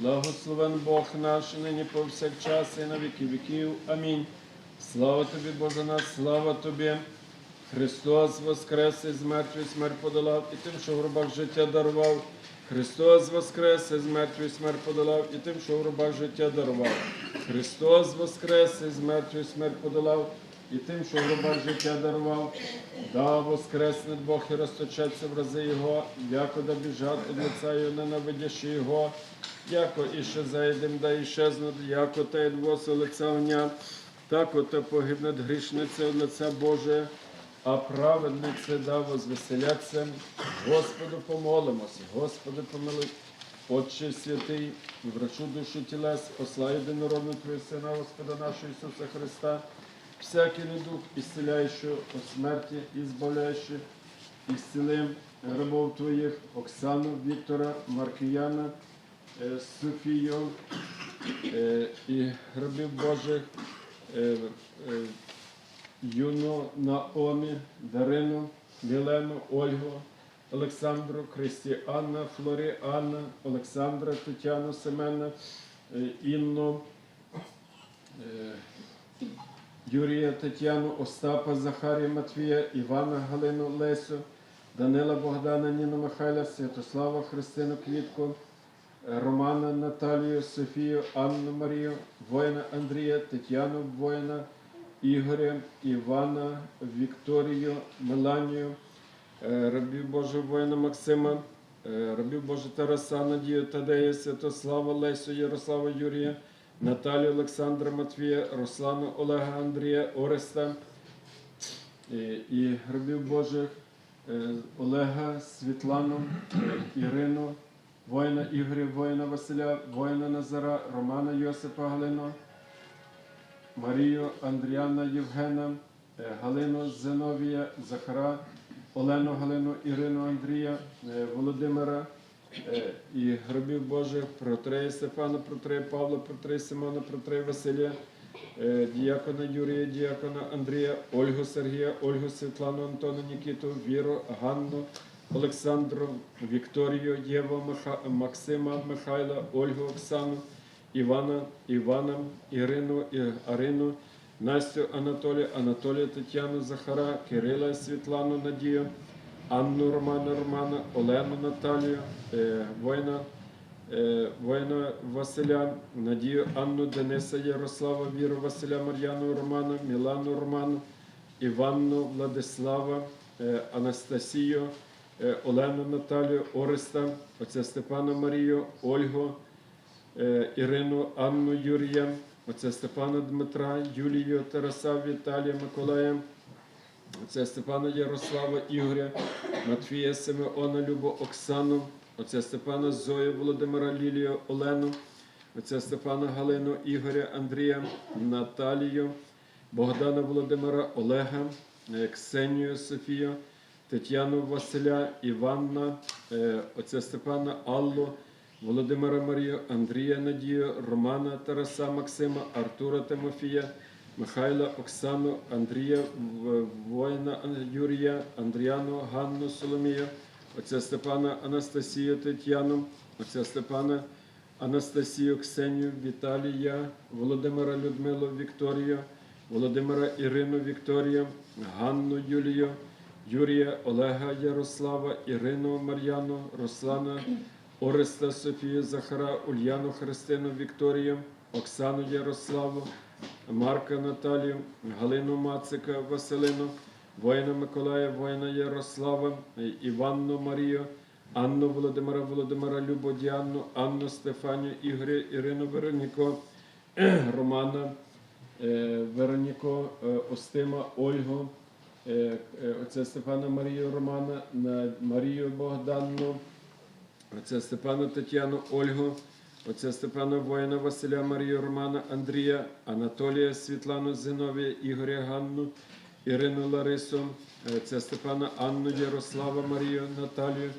Благословен Бог наш, нині повсякчас і на віки віків. Амінь. Слава тобі, Боже наш, слава тобі. Христос воскрес із мертвої смерть подолав, і тим, що в гробах життя дарував. Христос воскрес із мертвої смерть подолав, і тим, що в гробах життя дарував. Христос воскрес із мертвої смерть подолав, і тим, що в гробах життя дарував. Да воскресне Бог і розточаться в рази Його, яко да біжать від лиця Його, Його, яко іще зайдем, да іщезнуть, яко та двоси лиця огня, так ото погибне грішниця від лиця Боже, а праведниці да возвеселяться. Господу помолимося, Господи помилуй. Отче святий, врачу душі тілес, посла єдинородного Твого Сина, Господа нашого Ісуса Христа, всякий недух, ісцеляючи от смерті і збавляючи, ісцелим рабов Твоїх, Оксану, Віктора, Маркіяна, Софію е, і рабів Божих, е, е, Юну, Наомі, Дарину, Мілену, Ольгу, Олександру, Христіанна, Флоріанна, Олександра, Тетяну, Семена, е, Інну, е, Юрія, Тетяну, Остапа, Захарія, Матвія, Івана, Галину, Лесю, Данила, Богдана, Ніну, Михайла, Святослава, Христину, Квітку, е, Романа, Наталію, Софію, Анну, Марію, воїна Андрія, Тетяну, воїна, Ігоря, Івана, Вікторію, Меланію, е, рабів Божого воїна Максима, е, рабів Божого Тараса, Надію, Тадея, Святослава, Лесю, Ярослава, Юрія, Наталію, Олександра, Матвія, Руслану, Олега, Андрія, Ореста і, і рабів Божих е, Олега, Світлану, е, Ірину, воїна Ігоря, воїна Василя, воїна Назара, Романа Йосипа Галину, Марію, Андріана Євгена, е, Галину Зиновія, Захара, Олену Галину, Ірину Андрія, е, Володимира е, і гробів Божих, Протрея Стефана, Протрея Павла, Протрея Симона, Протрея Василія, діякона Юрія, діякона Андрія, Ольгу Сергія, Ольгу Світлану, Антона Нікіту, Віру, Ганну, Олександру, Вікторію, Єву, Миха- Максима, Михайла, Ольгу, Оксану, Івана, Івана, Ірину, Арину, Настю, Анатолія, Анатолія, Тетяну, Захара, Кирила, Світлану, Надію, Анну, Романа, Романа, Олену, Наталію, е, воїна, е, воїна Василя, Надію, Анну, Дениса, Ярослава, Віру, Василя, Мар'яну, Романа, Мілану, Роману, Іванну, Владислава, е, Анастасію, Олену, Наталію, Ореста, отця Степана Марію, Ольгу, е, Ірину, Анну Юрія, отця Степана Дмитра, Юлію, Тараса, Віталія, Миколая, отця Степана Ярослава, Ігоря, Матвія, Симеона, Любу, Оксану, отця Степана Зою, Володимира, Лілію, Олену, отця Степана Галину, Ігоря, Андрія, Наталію, Богдана Володимира, Олега, е, Ксенію, Софію, Тетяну Василя, Іванна, е, отця Степана Аллу, Володимира Марію, Андрія Надію, Романа Тараса Максима, Артура Тимофія, Михайла Оксану, Андрія воїна Юрія, Андріану, Ганну Соломію, отця Степана Анастасію Тетяну, отця Степана Анастасію Ксенію, Віталія, Володимира Людмилу Вікторію, Володимира Ірину Вікторію, Ганну Юлію, Юрія Олега Ярослава, Ірину Мар'яну, Руслана Ореста Софію Захара, Ульяну Христину Вікторію, Оксану Ярославу, Марка Наталію, Галину Мацика, Василину, воїна Миколая, воїна Ярослава, Іванну Марію, Анну Володимира, Володимира Любу Діанну, Анну Стефанію, Ігоря, Ірину Вероніко, Романа, е, Вероніко, е, Остима, Ольгу, е, е, Степана Марію Романа, на Марію Богданну, отця Степана Тетяну Ольгу, отця Степана воїна Василя Марію Романа Андрія, Анатолія Світлану Зиновія, Ігоря Ганну, Ірину Ларису, отця Степана Анну Ярослава Марію Наталію,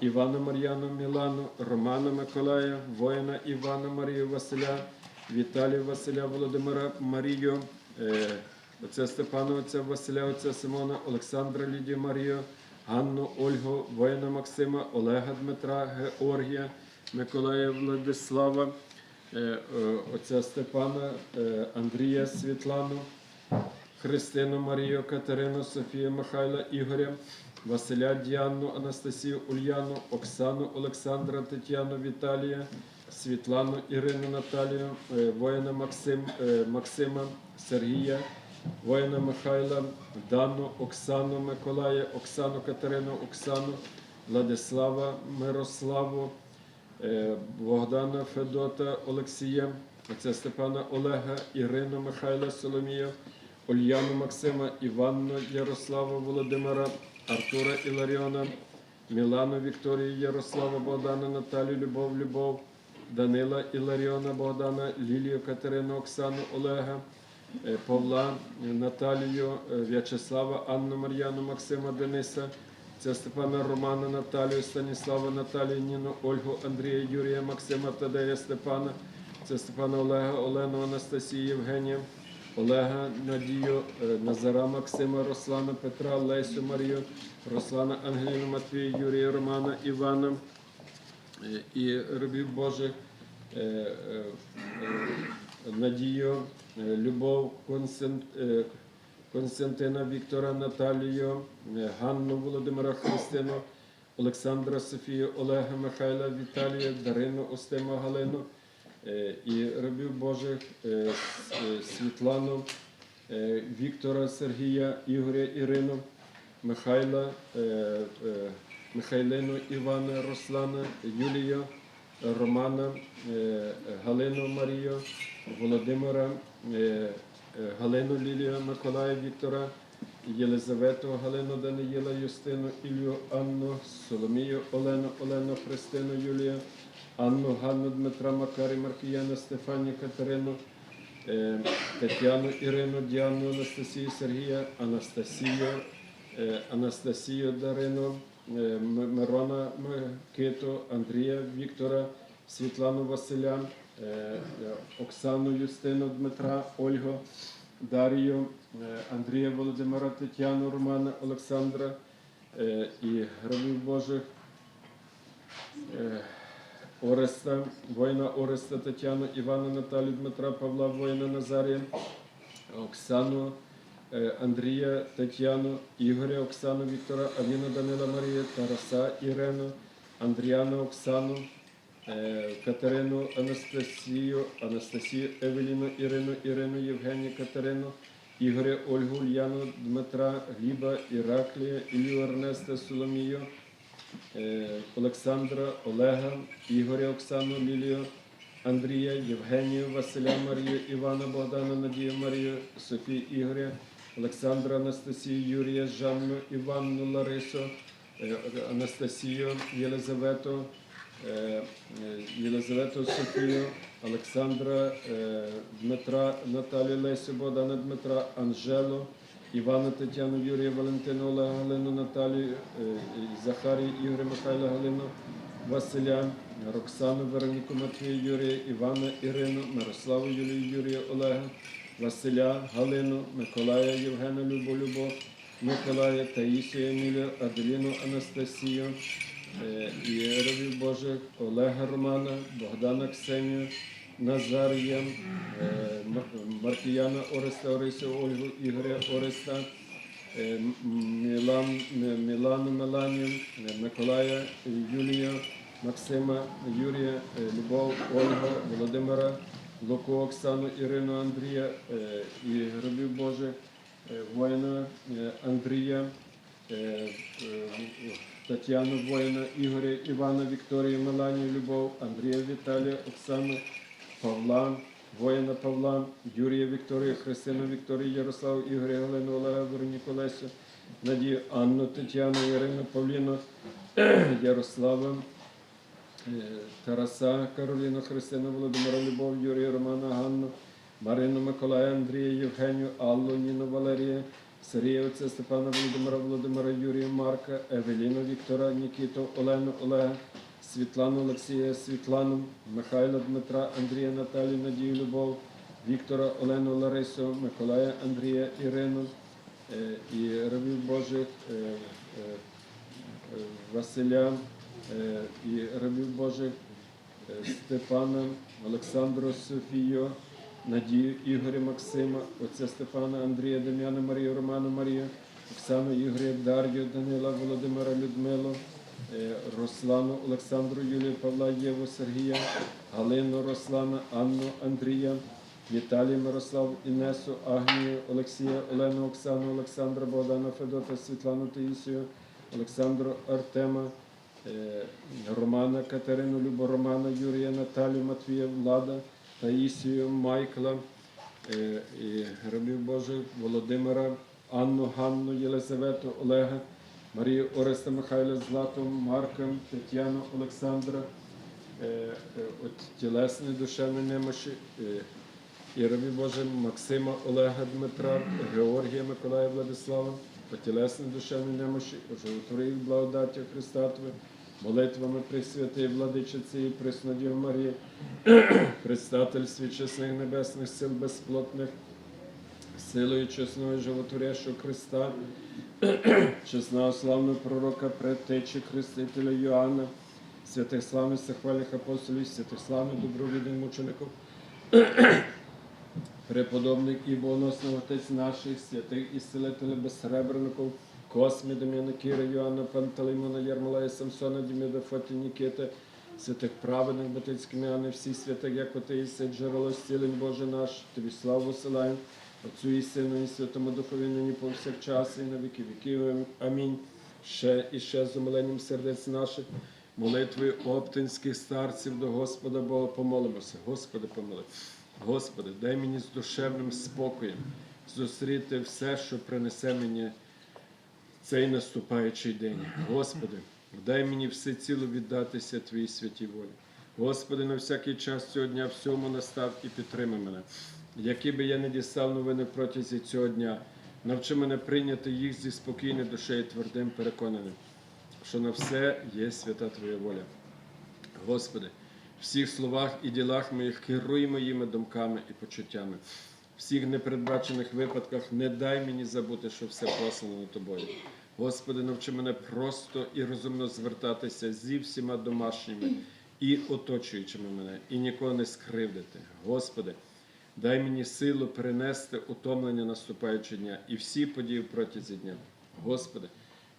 Івана Мар'яну Мілану, Романа Миколая, воїна Івана Марію Василя, Віталію Василя Володимира Марію, е, отця Степана, отця Василя, отця Симона, Олександра Лідію Марію, Ганну Ольгу, воїна Максима, Олега Дмитра, Георгія, Миколая Владислава, е, е, отця Степана, е, Андрія Світлану, Христину Марію, Катерину, Софію Михайла, Ігоря, Василя Діану, Анастасію Ульяну, Оксану, Олександра, Тетяну, Віталія, Світлану, Ірину Наталію, воїна Максим, Максима, Сергія, воїна Михайла, Дану, Оксану Миколая, Оксану Катерину, Оксану, Владислава, Мирославу, е, Богдана Федота, Олексія, отця Степана Олега, Ірину Михайла, Соломію, Ульяну Максима, Іванну Ярослава Володимира, Артура Іларіона, Мілану Вікторію Ярослава, Богдана Наталію, Любов, Любов, Данила Іларіона, Богдана, Лілію Катерину, Оксану Олега, Павла, е, Наталію, е, В'ячеслава, Анну Мар'яну, Максима Дениса, це Степана Романа, Наталію, Станіслава, Наталію, Ніну, Ольгу, Андрія, Юрія, Максима, Тадея, Степана, це Степана Олега, Олену, Анастасію, Євгенія, Олега, Надію, е, Назара, Максима, Руслана, Петра, Лесю, Марію, Руслана, Ангеліну, Матвію, Юрія, Романа, Івана е, і рабів Божих, е, е, е, Надію, е, Любов, е, Константина, Віктора, Наталію, е, Ганну, Володимира, Христину, Олександра, Софію, Олега, Михайла, Віталія, Дарину, Остима, Галину і рабів Божих Світлану, Віктора, Сергія, Ігоря, Ірину, Михайла, Михайлину, Івана, Руслана, Юлія, Романа, е, Галину Марію, Володимира, е, е, Галину Лілію, Миколая Віктора, Єлизавету, Галину Даниїла, Юстину, Ілью, Анну, Соломію, Олену, Олену, Христину, Юлію, Анну, Ганну, Дмитра, Макарі, Маркіяна, Стефанію, Катерину, Тетяну, Ірину, Діану, Анастасію, Сергія, Анастасію, Анастасію Дарину, Мирона Микиту, Андрія Віктора, Світлану Василя, е, е, Оксану Юстину Дмитра, Ольгу, Дарію, е, Андрія Володимира, Тетяну, Романа, Олександра е, і гробів Божих. е, Ореста, воїна Ореста Тетяну, Івана Наталію, Дмитра, Павла, воїна Назарія, Оксану, е, Андрія, Тетяну, Ігоря, Оксану, Віктора, Аліну, Данила, Марія, Тараса, Ірену, Андріану, Оксану, е, Катерину, Анастасію, Анастасію, Евеліну, Ірину, Ірину, Євгенію, Катерину, Ігоря, Ольгу, Ульяну, Дмитра, Гліба, Іраклія, Ілію, Ернеста, Соломію, е, Олександра, Олега, Ігоря, Оксану, Лілію, Андрія, Євгенію, Василя, Марію, Івана, Богдана, Надію, Марію, Софію, Ігоря, Олександра, Анастасію, Юрія, Жанну, Іванну, Ларису, е, Анастасію, Єлизавету, е, е, Єлизавету Софію, Олександра, Дмитра, Наталію, Лесю, Богдана, Дмитра, Анжелу, Івана, Тетяну, Юрія, Валентину, Олега, Галину, Наталію, Захарію, Ігоря, Михайла, Галину, Василя, Роксану, Вероніку, Матвію, Юрія, Івана, Ірину, Мирославу, Юлію, Юрія, Олега, Василя, Галину, Миколая, Євгена, Любу, Любов, Миколая, Таїсію, Емілію, Аделіну, Анастасію, е, Божих, Олега Романа, Богдана Ксенію, Назарія, е, Маркіяна Ореста, Орисю, Ольгу, Ігоря Ореста, е, Мілан, Мілану Меланію, Миколая, Юлія, Максима, Юрія, Любов, Ольга, Володимира, Луку, Оксану, Ірину, Андрія е, і гробів Божих, е, воїна е, Андрія, Тетяну воїна, Ігоря, Івана, Вікторію, Меланію, Любов, Андрія, Віталія, Оксану, Павла, воїна Павла, Юрія Вікторію, Христину Вікторію, Ярославу, Ігоря, Галину, Олега, Вероніку Лесю, Надію, Анну, Тетяну, Ірину, Павліну, Ярослава, Тараса, Кароліну, Христину, Володимира, Любов, Юрія, Романа, Ганну, Марину, Миколая, Андрія, Євгенію, Аллу, Ніну, Валерія, Сергія, отця Степана, Володимира, Володимира, Юрія, Марка, Евеліну, Віктора, Нікіту, Олену, Олега, Світлану, Олексія, Світлану, Михайла, Дмитра, Андрія, Наталію, Надію, Любов, Віктора, Олену, Ларису, Миколая, Андрія, Ірину е, і рабів Божих, е, е, е, Василя е, і рабів Божих, е, Степана, Олександру Софію, Надію Ігоря Максима, отця Стефана, Андрія, Дем'яна, Марію, Роману, Марію, Оксану Ігоря, Дар'ю, Данила, Володимира, Людмилу, е, Руслану, Олександру, Юлію, Павла, Єву, Сергія, Галину, Руслана, Анну, Андрія, Віталія, Мирослав, Інесу, Агнію, Олексія, Олену, Оксану, Олександра, Богдана, Федота, Світлану Таїсію, Олександру Артема, е, Романа, Катерину, Любу, Романа, Юрія, Наталію, Матвія, Влада, Таїсію, Майкла, е, і рабів Божих, Володимира, Анну, Ганну, Єлизавету, Олега, Марію Ореста, Михайла, Злату, Марка, Тетяну, Олександра, е, е, от тілесної душевної немощі, е, і рабі Боже Максима, Олега, Дмитра, Георгія, Миколая, Владислава, по тілесної душевної немощі, животворі в благодаті Христа Твої, молитвами Пресвятої Владичиці і Преснодів Марії, предстательстві чесних небесних сил безплотних, силою чесного животворящого Христа, чесного славного пророка, предтечі Хрестителя Йоанна, святих славних захвальних апостолів, святих славних добровідних мучеників, преподобних і богоносних отець наших, святих і селителів безсребреників, Космі, Дем'яна Кіра, Йоанна, Пантелеймона, Ярмолая, Самсона, Діміда, Фоті, Нікіти, святих праведних Батицьких Міани, всіх святих, як оти і все джерело зцілень Боже наш, тобі славу посилаємо, Отцю і Сину, і Святому Духові, нині повсякчас, і на віки віків. Амінь. Ще і ще з умиленням сердець наших, молитвою оптинських старців до Господа Бога помолимося. Господи, помоли. Господи, дай мені з душевним спокоєм зустріти все, що принесе мені цей наступаючий день. Господи, дай мені все ціло віддатися Твоїй святій волі. Господи, на всякий час цього дня всьому настав і підтримай мене. Які би я не дістав новини протязі цього дня, навчи мене прийняти їх зі спокійною душею, твердим переконаним, що на все є свята Твоя воля. Господи, в всіх словах і ділах моїх керуй моїми думками і почуттями. Всіх непередбачених випадках не дай мені забути, що все послано тобою. Господи, навчи мене просто і розумно звертатися зі всіма домашніми і оточуючими мене, і нікого не скривдити. Господи, дай мені силу перенести утомлення наступаючого дня і всі події протязі дня. Господи,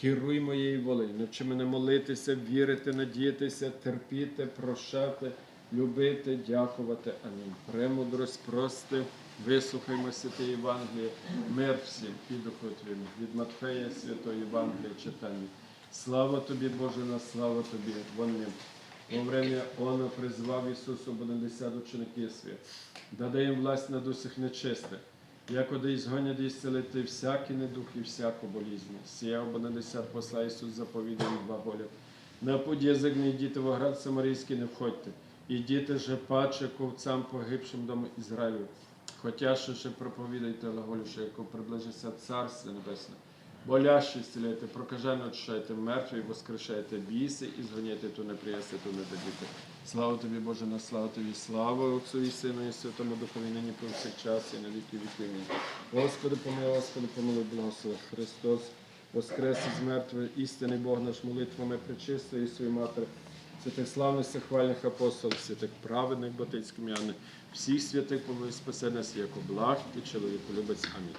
керуй моєю волею, навчи мене молитися, вірити, надіятися, терпіти, прощати, любити, дякувати. Амінь. Премудрость, прости, вислухаймо святе Євангеліє, мир всім і духу Твоєму. Від Матфея святої Євангелія читання. Слава тобі, Боже, на слава тобі. Вон він. Во время Он призвав Ісусу Бонадесят учеників свій, даде їм власть над усіх нечистих, як оди згонять і зцілити всякий недух і всяку болізнь. Сія Бонадесят посла Ісус заповідає їм глаголів. На путь язик не йдіте в оград Самарійський не входьте, ідіте же паче ковцам погибшим дому Ізраїлю. Хотя ще проповідайте глаголю, що яко приближиться Царство Небесне. Болящі зціляйте, прокажено очищайте, мертві воскрешайте, біси і зганяйте ту неприясти, ту не дадіте. Слава тобі, Боже, на славу тобі, слава Отцю і Сину і Святому Духові, нині повсякчас і на віки віки. Господи, помилуй, Господи, помилуй, благослови. Христос, воскрес із мертвих, істинний Бог наш молитвами причистої своєї матері, святих славних хвальних апостолів, святих праведних батицьких м'яни, всіх святих помилуй, спаси нас, як благ і чоловіку любець. Амінь.